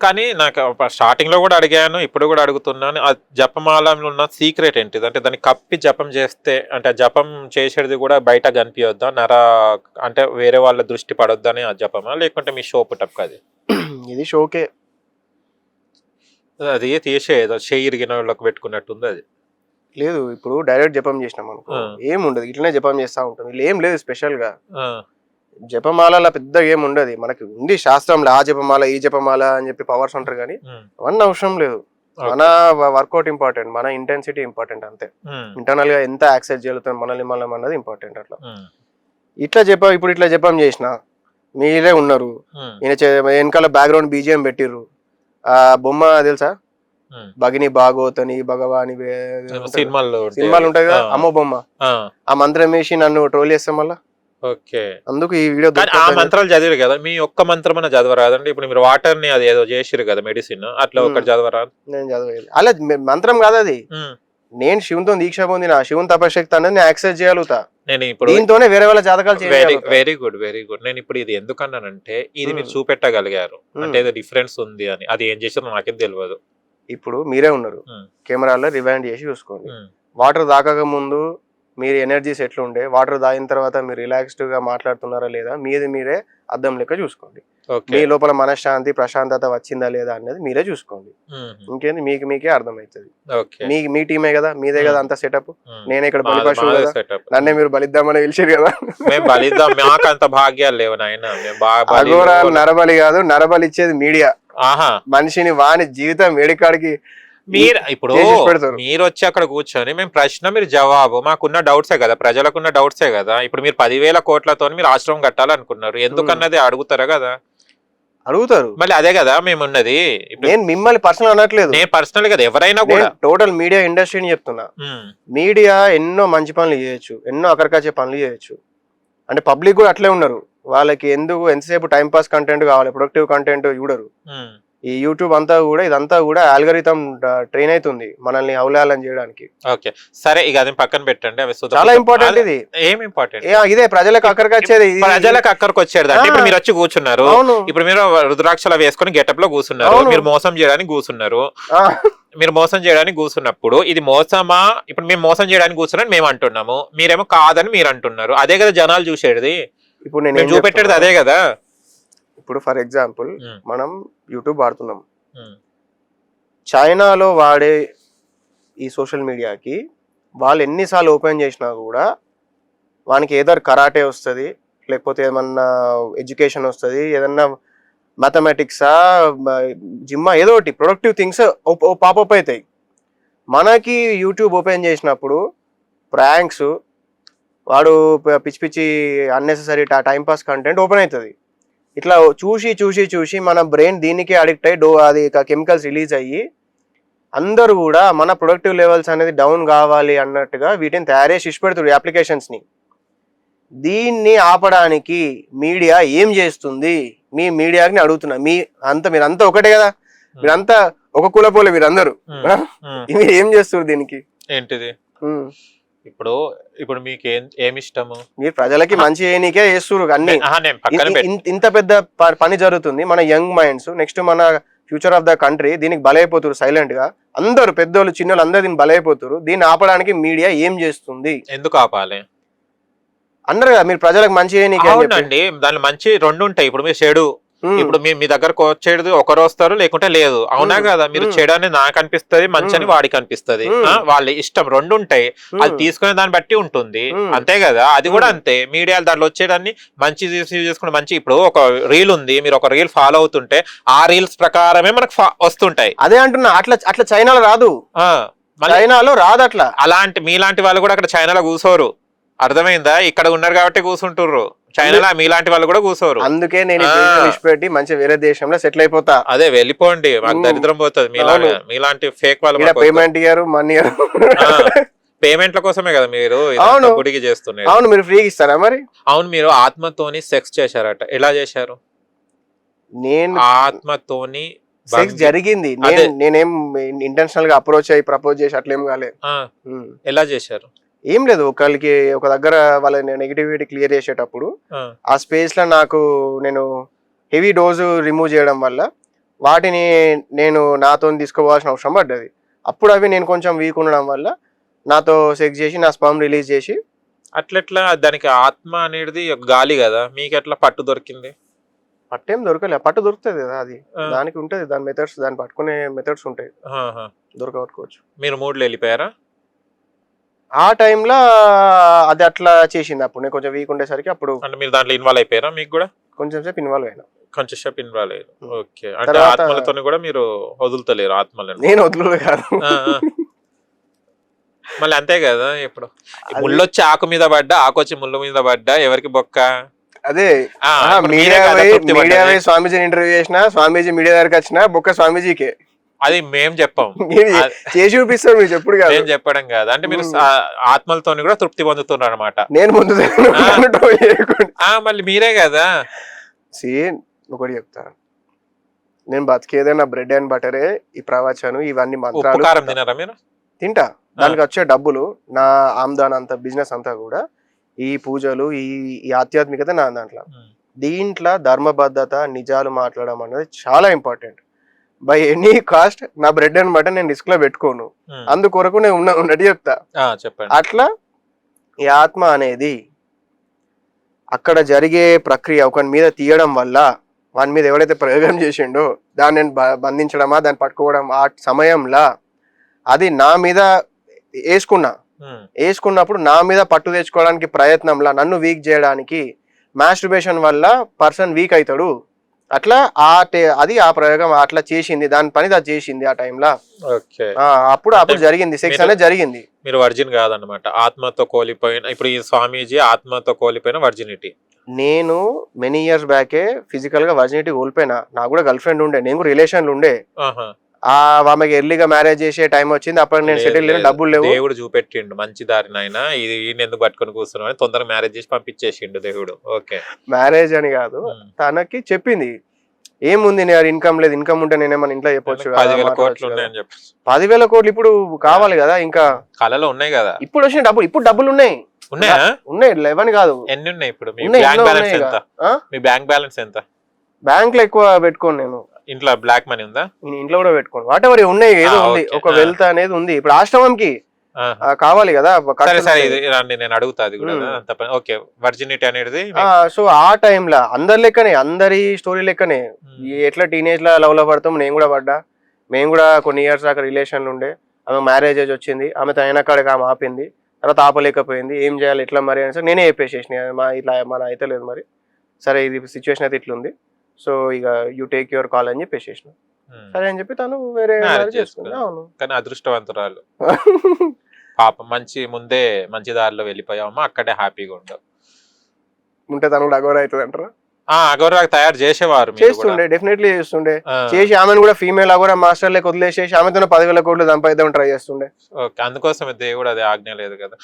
కానీ నాకు స్టార్టింగ్లో కూడా అడిగాను ఇప్పుడు కూడా అడుగుతున్నాను. ఆ జపమాలలో ఉన్న సీక్రెట్ ఏంటిది? అంటే దాన్ని కప్పి జపం చేస్తే అంటే ఆ జపం చేసేది కూడా బయట కనిపించొద్దా నర అంటే వేరే వాళ్ళ దృష్టి పడొద్దని ఆ జపమా? లేకుంటే మీ షో పుట్టప్ అది? ఇది షోకే. అది తీసేది చేయి ఇరిగిన వాళ్ళకి పెట్టుకున్నట్టుంది అది. లేదు ఇప్పుడు డైరెక్ట్ జపం చేసినాం అనుకో ఆ. ఏం ఉండదు ఇట్లనే జపం చేస్తా ఉంటాం. వీళ్ళు ఏం లేదు స్పెషల్గా. ఆ, జపమాల పెద్ద ఏం ఉండదు. మనకి ఉంది శాస్త్రంలో ఆ జపమాల ఈ జపమాల అని చెప్పి పవర్స్ అంటారు కానీ అవన్నీ అవసరం లేదు. మన వర్కౌట్ ఇంపార్టెంట్ మన ఇంటెన్సిటీ ఇంపార్టెంట్ అంతే. ఇంటర్నల్గా ఎంత యాక్సెస్ చేయగలుగుతాం మనల్ని మనం అన్నది ఇంపార్టెంట్ అట్లా. ఇట్లా చెప్ప ఇప్పుడు ఇట్లా జపం చేసిన మీరే ఉన్నారు. ఈయన వెనకాల బ్యాక్గ్రౌండ్ బీజిఎం పెట్టిర్రు. ఆ బొమ్మ తెలుసా. భగిని భాగవతని భగవాని. సినిమాలు ఉంటాయి కదా అమ్మో బొమ్మ. ఆ, ఆ మంత్రం వేసి నన్ను ట్రోల్ చేస్తాం మళ్ళా? ఓకే. అందుకు ఈ వీడియో ఆ మంత్రాలు చదివారు కదా మీ ఒక్క మంత్రం అన్న చదవరాదండి ఇప్పుడు మీరు వాటర్ని అది ఏదో చేసిరు కదా మెడిసిన్ అట్లా. ఒకటి చదవరా? నేను చదివేది అలా మంత్రం కాదు అది. నేను శివునితో దీక్ష పొందిన శివుని తపశక్తి అనేది నేను యాక్సెస్ చేయగలుగుతా. నేను ఇప్పుడు దీంతోనే వేరే వాళ్ళ జాతకాలు very very good very good. నేను ఇప్పుడు ఇది ఎందుకన్నానంటే ఇది మీరు. చూపెట్టగలిగారు. అంటే ఏదో డిఫరెన్స్ ఉంది అని. అది ఏం చేసారో నాకేం తెలియదు ఇప్పుడు మీరే ఉన్నారు. కెమెరాలో రివైండ్ చేసి చూసుకోండి. వాటర్ తాగక ముందు మీరు ఎనర్జీస్ ఎట్లుండే వాటర్ తాగిన తర్వాత మీరు రిలాక్స్డ్గా మాట్లాడుతున్నారా లేదా మీది మీరే అద్దం లెక్క చూసుకోండి. మీ లోపల మనశ్శాంతి ప్రశాంతత వచ్చిందా లేదా అనేది మీరే చూసుకోండి. ఇంకేంది? మీకు మీకే అర్థమవుతుంది. మీ మీ టీమే కదా? మీదే కదా అంత సెటప్. నేనే ఇక్కడ కదా. నన్నే మీరు బలిద్దామని పిలిచారు కదా? మాకు అంత భాగ్యాలు లేవు నరబలి కాదు నరబలి ఇచ్చేది మీడియా. మనిషిని వాని జీవితం వేడికాడికి మీరు ఇప్పుడు. మీరు వచ్చి అక్కడ కూర్చొని మేము ప్రశ్న మీరు జవాబు మాకున్న డౌట్సే కదా ప్రజలకున్న డౌట్సే కదా ఇప్పుడు మీరు పదివేల కోట్లతో మీరు ఆశ్రమం కట్టాలనుకున్నారు. ఎందుకన్నది అడుగుతారా కదా? అడుగుతారు. మళ్ళీ అదే కదా మేము ఉన్నది నేను మిమ్మల్ని పర్సనల్ అనట్లేదు. నేను పర్సనల్ కదా ఎవరైనా కూడా. టోటల్ మీడియా ఇండస్ట్రీని చెప్తున్నా. మీడియా ఎన్నో మంచి పనులు చేయొచ్చు ఎన్నో అకరకాచే పనులు చేయొచ్చు. అంటే పబ్లిక్ కూడా అట్లే ఉన్నారు. వాళ్ళకి ఎందుకు ఎంతసేపు టైం పాస్ కంటెంట్ కావాలి ప్రొడక్టివ్ కంటెంట్ చూడరు. ఈ యూట్యూబ్ అంతా కూడా ఇదంతా కూడా ఆల్గరిథం ట్రైన్ అవుతుంది మనల్ని అవలేలం చేయడానికి. ఓకే. సరే ఇక అది పక్కన పెట్టండి. అవి చాలా ఇంపార్టెంట్ ఇది. ఏం ఇంపార్టెంట్ ఇదే ప్రజలకు అక్కడికొచ్చేది ఇది- ప్రజలకు అక్కడికి వచ్చేది అంటే. ఇప్పుడు మీరు వచ్చి కూర్చున్నారు. ఇప్పుడు మీరు రుద్రాక్షలు వేసుకొని గెటప్లో కూర్చున్నారు. మీరు మోసం చేయడానికి కూర్చున్నారు. మీరు మోసం చేయడానికి కూర్చున్నప్పుడు ఇది మోసమా? ఇప్పుడు మేము మోసం చేయడానికి కూర్చున్నాను మేము అంటున్నాము. మీరేమో కాదని మీరు అంటున్నారు. అదే కదా జనాలు చూసేది. ఇప్పుడు నేను చూపెట్టేది? అదే కదా. ఇప్పుడు ఫర్ ఎగ్జాంపుల్ మనం యూట్యూబ్ వాడుతున్నాం. చైనాలో వాడే ఈ సోషల్ మీడియాకి వాళ్ళు ఎన్నిసార్లు ఓపెన్ చేసినా కూడా వానికి ఏదో కరాటే వస్తుంది లేకపోతే ఏమన్నా ఎడ్యుకేషన్ వస్తుంది ఏదన్నా మ్యాథమెటిక్సా జిమ్మా ఏదో ఒకటి ప్రొడక్టివ్ థింగ్స్ పాపప్ అవుతాయి మనకి యూట్యూబ్ ఓపెన్ చేసినప్పుడు ప్రాంక్స్ వాడు పిచ్చి పిచ్చి unnecessary time pass content open అవుతుంది ఇట్లా చూసి చూసి చూసి మన బ్రెయిన్ దీనికి అడిక్ట్ అయ్యి డో అది కెమికల్స్ రిలీజ్ అయ్యి అందరూ కూడా మన ప్రొడక్టివ్ లెవెల్స్ అనేది డౌన్ కావాలి అన్నట్టుగా వీటిని తయారు చేసి ఇష్ట పెడుతున్నారు అప్లికేషన్స్ని దీన్ని ఆపడానికి మీడియా ఏం చేస్తుంది? మీ మీడియాని అడుగుతున్నా. మీ అంత మీరంతా ఒకటే కదా? మీరంతా ఒక కులపోలే మీరందరూ. మీరు ఏం చేస్తారు దీనికి? ఏంటిది. ఇప్పుడు ఇప్పుడు మీకు ఏమి ఇష్టము మీరు ప్రజలకి మంచి చేయనీకే చేస్తున్నారు అన్ని. ఇంత పెద్ద పని జరుగుతుంది మన యంగ్ మైండ్స్. నెక్స్ట్ మన ఫ్యూచర్ ఆఫ్ ద కంట్రీ దీనికి బలైపోతారు సైలెంట్గా అందరు పెద్దోళ్ళు చిన్నోళ్ళు అందరు దీన్ని బలైపోతారు దీన్ని ఆపడానికి మీడియా ఏం చేస్తుంది? ఎందుకు ఆపాలి? అన్నారు కదా మీరు ప్రజలకు మంచి చేయనీకే దానిలో మంచి రెండు ఉంటాయి. ఇప్పుడు మీరు చెడు ఇప్పుడు మీ మీ దగ్గరకు వచ్చేది ఒకరు వస్తారు లేకుంటే లేదు. అవునా మ్మ్. కదా? మీరు. చెడు అని నాకు అనిపిస్తుంది మంచి అని. వాడికి అనిపిస్తుంది. వాళ్ళ ఇష్టం రెండు ఉంటాయి. అది తీసుకునే దాన్ని బట్టి ఉంటుంది. అంతే కదా? అది కూడా. అంతే. మీడియా దాంట్లో వచ్చేదాన్ని మంచి చేసుకుని మంచి. ఇప్పుడు ఒక రీల్ ఉంది మీరు ఒక రీల్ ఫాలో అవుతుంటే ఆ రీల్స్ ప్రకారమే మనకు వస్తుంటాయి. అదే అంటున్నా. అట్లా అట్లా చైనాలో రాదు. చైనాలో రాదు అట్లా. అలాంటి మీలాంటి వాళ్ళు కూడా అక్కడ చైనాలో కూర్చోరు అర్థమైందా? ఇక్కడ ఉన్నారు కాబట్టి కూర్చుంటుర్రు చైనాలో మీలాంటి వాళ్ళు కూడా కూర్చోరు అందుకే నేను విడిచిపెట్టి మంచి వేరే దేశంలో సెటిల్ అయిపోతా అదే వెళ్ళిపోండి మాకు. దరిద్రం పోతుంది అవును. మీలాంటి ఫేక్ వాళ్ళు. Payment ఇయ్యారు money. పేమెంట్ల కోసమే కదా మీరు అవును. గుడికి చేస్తున్నారు అవును మీరు ఫ్రీగా ఇస్తారా మరి అవును మీరు ఆత్మతోని సెక్స్ చేశారట ఎలా చేశారు నేను ఆత్మతోని సెక్స్ జరిగింది. నేను నేనేం ఇంటెన్షనల్గా అప్రోచ్ అయ్యి ప్రపోజ్ చేసి అట్లేం కాలే ఆ, ఉమ్. ఎలా చేశారు ఏం లేదు ఒకళ్ళకి ఒక దగ్గర వాళ్ళ నెగిటివిటీ క్లియర్ చేసేటప్పుడు ఆ, స్పేస్లో నాకు నేను హెవీ డోసు రిమూవ్ చేయడం వల్ల వాటిని నేను నాతో తీసుకోవాల్సిన అవసరం పడ్డది. అప్పుడు అవి నేను కొంచెం వీక్ ఉండడం వల్ల నాతో సెక్స్ చేసి నా స్పర్మ్ రిలీజ్ చేసి అట్లెట్లా? దానికి ఆత్మ అనేది గాలి కదా. మీకు ఎట్లా పట్టు దొరికింది? పట్టేం దొరకలే. పట్టు దొరుకుతుంది కదా అది. దానికి ఉంటుంది. దాని మెథడ్స్ దాన్ని పట్టుకునే మెథడ్స్ ఉంటాయి. దొరకబట్టుకోవచ్చు మీరు మూడులో వెళ్ళిపోయారా? ఆ టైంలో అది అట్లా చేసింది అప్పుడు. నేను కొంచెం వీక్ ఉండేసరికి అప్పుడు అంటే మీరు దాంట్లో ఇన్వాల్వ్ అయిపోయారా మీకు కూడా? కొంచెం సేపు ఇన్వాల్వ్ అయినా. కొంచెం సేపు ఇన్వాల్వ్ అయ్యారు. ఓకే. అంటే తర్వాత- ఆత్మలతో కూడా మీరు వదులుతలేరు ఆత్మలను. నేను వదులు కాదు. ఆ, ఆ. మళ్ళీ అంతే కదా ఇప్పుడు. ఈ అది- ముళ్ళొచ్చి ఆకు మీద పడ్డా ఆకు వచ్చి ముళ్ళు మీద పడ్డా ఎవరికి బొక్క? అదే. ఆ, ఇప్పుడు మీరే మీడియా కదా తృప్తి మీడియా పడ్డది. స్వామీజీని ఇంటర్వ్యూ చేసిన స్వామీజీ మీడియా దగ్గరికి వచ్చిన బొక్క స్వామీజీకే. అది మేం చెప్పాం. మీరు ఆ- చేసి చూపిస్తారు మీరు చెప్పుడు కాదు. నేను చెప్పడం కాదు. అంటే మీరు ఆత్మలతో కూడా తృప్తి పొందుతున్నారు అనమాట నేను ముందు మళ్ళీ మీరే కదా. సీ ఒకటి చెప్తాను నేను బతికేదే నా బ్రెడ్ అండ్ బటరే ఈ ప్రవచనం ఇవన్నీ మంత్రాలు. తినారా మీరు? తింటా. దానికి వచ్చే డబ్బులు నా ఆమ్దాన్ అంతా బిజినెస్ అంతా కూడా ఈ పూజలు ఈ ఈ ఆధ్యాత్మికత నా దాంట్లో. దీంట్లో ధర్మబద్ధత నిజాలు మాట్లాడడం అనేది చాలా ఇంపార్టెంట్. బై ఎనీ కాస్ట్ నా బ్రెడ్ అండ్ బటర్ నేను రిస్క్లో పెట్టుకోను. Hmm. అందుకొరకు నేను ఉన్న ఉన్నట్టు చెప్తా. చెప్పండి. అట్లా ఈ ఆత్మ అనేది అక్కడ జరిగే ప్రక్రియ ఒకని మీద తీయడం వల్ల వాని మీద ఎవడైతే ప్రయోగం చేసిండో దాన్ని నేను బంధించడమా దాన్ని పట్టుకోవడం ఆ సమయంలో అది నా మీద వేసుకున్నా. Hmm. వేసుకున్నప్పుడు నా మీద పట్టు తెచ్చుకోవడానికి ప్రయత్నంలా నన్ను వీక్ చేయడానికి మాస్టర్బేషన్ వల్ల పర్సన్ వీక్ అవుతాడు. అట్లా ఆ అది ఆ ప్రయోగం అట్లా చేసింది దాని పని అది చేసింది ఆ టైంలో. అప్పుడు అప్పుడు జరిగింది సెక్స్ అనేది జరిగింది. మీరు వర్జిన్ కాదనమాట ఆత్మతో కోల్పోయిన ఇప్పుడు ఈ స్వామీజీ ఆత్మతో కోల్పోయిన వర్జినిటీ నేను మెనీ ఇయర్స్ బ్యాకే ఫిజికల్గా వర్జినిటీ కోల్పోయినా నాకు కూడా గర్ల్ ఫ్రెండ్ ఉండే నేను కూడా రిలేషన్లు ఉండే. ఆ ఆమెకి ఎర్లీగా మ్యారేజ్ చేసే టైం వచ్చింది. అప్పుడు నేను సెటిల్. డబ్బులు లేవు. దేవుడు చూపెట్టిండు. మంచి దారినైనా ఇది ఈయన ఎందుకు పట్టుకొని కూర్చున్నావు అని తొందరగా మ్యారేజ్ చేసి పంపించేసిండు దేవుడు. ఓకే. మ్యారేజ్ అని కాదు. తనకి చెప్పింది. ఏముంది నేను ఇన్కమ్ లేదు. ఇన్కమ్ ఉంటే నేనేమన్నా ఇంట్లో చెప్పొచ్చు పదివేల కోట్లు ఇప్పుడు కావాలి కదా ఇంకా. కళలో ఉన్నాయి కదా. ఇప్పుడు వచ్చిన డబ్బులు ఇప్పుడు డబ్బులు ఉన్నాయి. ఉన్నాయా? ఉన్నాయి లెవెన్ కాదు. ఎన్ని ఉన్నాయి ఇప్పుడు? మీ బ్యాంక్ బ్యాలెన్స్ ఎంత? మీ బ్యాంక్ బ్యాలెన్స్ ఎంత? బ్యాంక్లో ఎక్కువ పెట్టుకోను నేను. ఇంట్లో బ్లాక్ మనీ ఉందా? నేను ఇంట్లో కూడా పెట్టుకోను. వాట్ ఎవర్ ఉన్నాయి ఏదో ఉంది. ఒక. వెల్త్ అనేది ఉంది. ఇప్పుడు ఆశ్రమంకి కావాలి కదా సరే సరే. ఇది రండి నేను అడుగుతా అది కూడా. ఓకే. వర్జినిటీ అనేది సో ఆ టైంలో అందరి లెక్కనే అందరి స్టోరీ లెక్కనే. ఎట్లా టీనేజ్లో లవ్లో పడతాం నేను కూడా పడ్డా. మేము కూడా కొన్ని ఇయర్స్ దాకా రిలేషన్లు ఉండే. ఆమె మ్యారేజ్ ఏజ్ వచ్చింది ఆమె తన కాడికి ఆమె ఆపింది. తర్వాత ఆపలేకపోయింది ఏం చేయాలి ఎట్లా మరి అని నేనే చెప్పేసేసిన. మా ఇట్లా మన అయితే లేదు మరి. సరే ఇది సిచ్యువేషన్ అయితే ఇట్లుంది. సో ఇక యూ టేక్ యువర్ కాల్ అని చెప్పేసేసిన ఉమ్. సరే అని చెప్పి తను వేరే. అవును. కానీ అదృష్టవంతురాలు. పాపం మంచి ముందే మంచి దారిలో వెళ్ళిపోయావమ్మా అక్కడే హ్యాపీగా ఉండవు. ఉంటే తను కూడా అగోర అవుతుంది అంటారా ఆ అగౌరవాకి తయారు చేసేవారు. చేస్తుండే డెఫినెట్లీ చేస్తుండే. చేసి ఆమెను కూడా ఫీమేల్ అగోర మాస్టర్ లెక్క వదిలేసేసి ఆమెతో పదివేల కోట్లు సంపాదిద్దాం ట్రై చేస్తుండే. ఓకే అందుకోసం దేవుడు అది ఆజ్ఞ లేదు కదా.